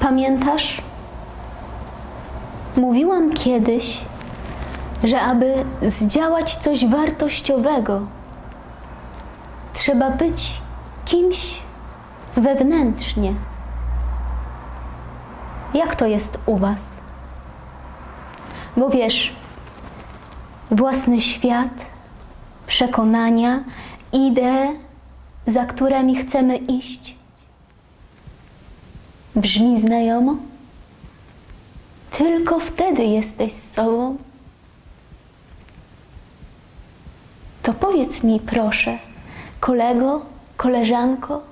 Pamiętasz? Mówiłam kiedyś, że aby zdziałać coś wartościowego, trzeba być kimś wewnętrznie. Jak to jest u Was? Bo wiesz, własny świat, przekonania, idee, za którymi chcemy iść, brzmi znajomo? Tylko wtedy jesteś sobą. To powiedz mi, proszę, kolego, koleżanko,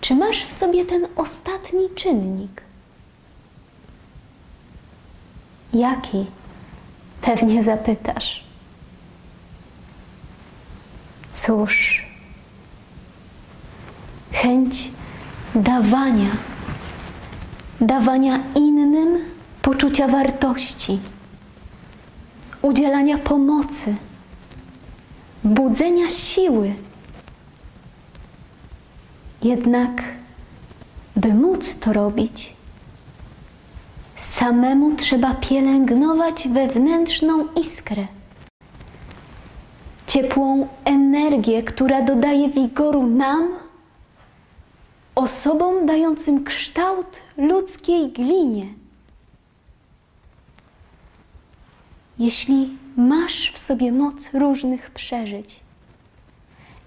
czy masz w sobie ten ostatni czynnik? Jaki? Pewnie zapytasz. Cóż, chęć dawania, dawania innym poczucia wartości, udzielania pomocy, budzenia siły. Jednak, by móc to robić, samemu trzeba pielęgnować wewnętrzną iskrę, ciepłą energię, która dodaje wigoru nam, osobom dającym kształt ludzkiej glinie. Jeśli masz w sobie moc różnych przeżyć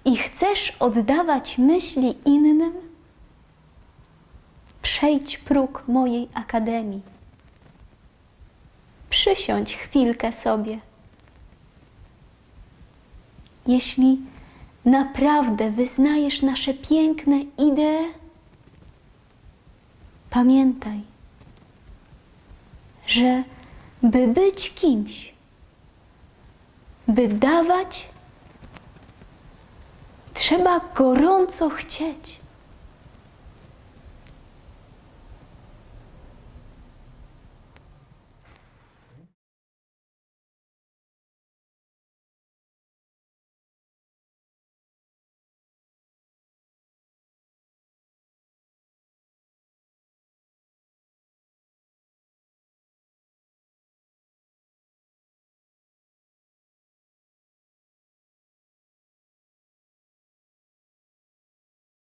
i chcesz oddawać myśli innym, przejdź próg mojej akademii. Przysiądź chwilkę sobie. Jeśli naprawdę wyznajesz nasze piękne idee, pamiętaj, że by być kimś, by dawać, trzeba gorąco chcieć.